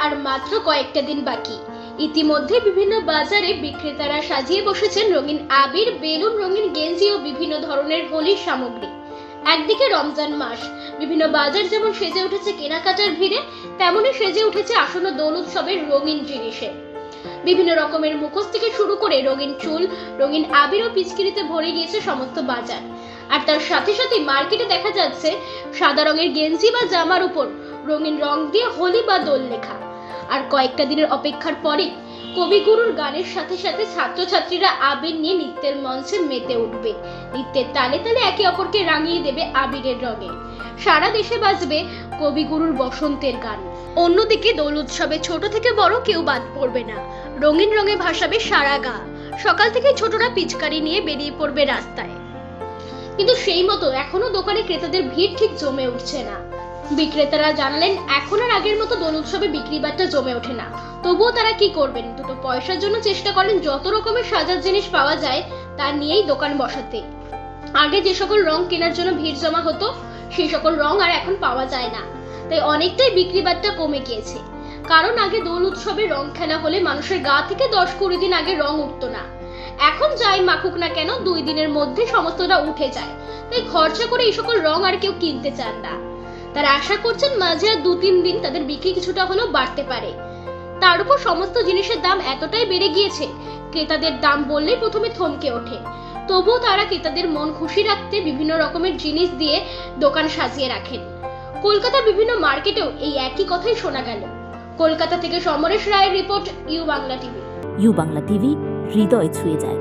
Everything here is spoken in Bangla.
আর মাত্র কয়েকটা দিন বাকি। ইতিমধ্যে বিভিন্ন বাজারে বিক্রেতারা সাজিয়ে বসেছেন রঙিন আবির, বেলুন রঙিন গেঞ্জি ও বিভিন্ন ধরনের হোলির সামগ্রী। একদিকে রমজান মাস, বিভিন্ন বাজার যেমন সেজে উঠেছে কেনাকাটার ভিড়ে তেমনই সেজে উঠেছে আসন্ন দোল উৎসবের রঙিন জিনিসে। বিভিন্ন রকমের মুখোশ থেকে শুরু করে রঙিন চুল, রঙিন আবির ও পিচকিরিতে ভরে গিয়েছে সমস্ত বাজার। আর তার সাথে সাথে মার্কেটে দেখা যাচ্ছে সাদা রঙের গেঞ্জি বা জামার উপর রঙিন রং দিয়ে হোলি বা দোল লেখা। আর কয়েকটা দিনের অপেক্ষার পরে কবিগুরুর গানের সাথে সাথে ছাত্রছাত্রীরা আবির নিয়ে নৃত্যের মঞ্চে মেতে উঠবে। নৃত্যের তালে তালে একে অপরকে রাঙিয়ে দেবে আবিরের রঙে। সারা দেশে বাজবে কবিগুরুর বসন্তের গান। অন্যদিকে দোল উৎসবে ছোট থেকে বড় কেউ বাদ পড়বে না। রঙিন রঙে ভাসাবে সারা গা। সকাল থেকে ছোটরা পিচকারি নিয়ে বেরিয়ে পড়বে রাস্তায়। কিন্তু সেই মতো এখনও দোকানে ক্রেতাদের ভিড় ঠিক জমে উঠছে না। বিক্রেতারা জানালেন, এখন আর আগের মতো দোল উৎসবে বিক্রি বাট্টা জমে ওঠে না। তবুও তারা কি করবেন? দুটো পয়সার জন্য চেষ্টা করেন, যত রকমের সাজার জিনিস পাওয়া যায়, তা নিয়েই দোকান বসাতে। আগে যে সকল রং কেনার জন্য ভিড় জমা হতো, সেই সকল রং আর এখন পাওয়া যায় না। তাই অনেকটাই বিক্রি বাট্টা কমে গিয়েছে। কারণ আগে দোল উৎসবে রং খেলা হলে মানুষের গা থেকে দশ কুড়ি দিন আগে রং উঠতো না। এখন যাই মাখুক না কেন, দুই দিনের মধ্যে সমস্তটা উঠে যায়। তাই খরচা করে এই সকল রং আর কেউ কিনতে চান না। তারা আশা করছেন মাঝে আর দু তিন দিন তাদের বিক্রি কিছুটা হলেও বাড়তে পারে। তার উপর সমস্ত জিনিসের দাম এতটাই বেড়ে গিয়েছে, ক্রেতাদের দাম বললেই প্রথমে থমকে ওঠে। তবুও তারা ক্রেতাদের মন খুশি রাখতে বিভিন্ন রকমের জিনিস দিয়ে দোকান সাজিয়ে রাখেন। কলকাতার বিভিন্ন মার্কেটেও এই একই কথাই শোনা গেল। কলকাতা থেকে সমরেশ রায়ের report, U Bangla TV. U Bangla TV, হৃদয় ছুঁয়ে যায়।